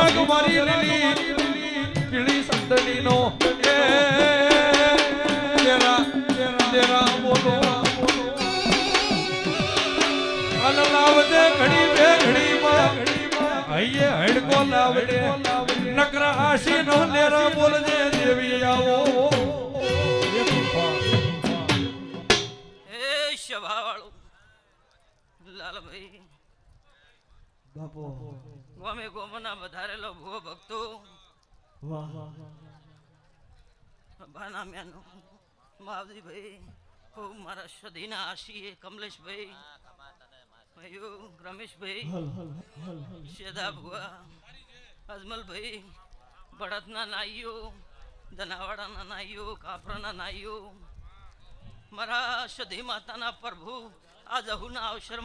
રાગ મારી લીલી, પીળી સંદલી નો તેરા તેરા બોલો અન લાવજે ઘડી બે ઘડી માં હૈયે હડકો લાવજે નકરા આશી દેવી આવો. એ શભાવાળો બાપો. ગમે ગોમના વધારેલો ભૂવો ભક્તો. વાહ. બાના માવજી ભાઈ ઓ મારા સદીના આશીએ રમેશભાઈ હલ હલ હલ હલ. શેદા ભુવા અજમલભાઈ બળદના નાઈઓ ધનાવાડાના નાઈઓ કાફરાના નાઈઓ. મારા સધી માતાના પ્રભુ આ જહુના અવસરમાં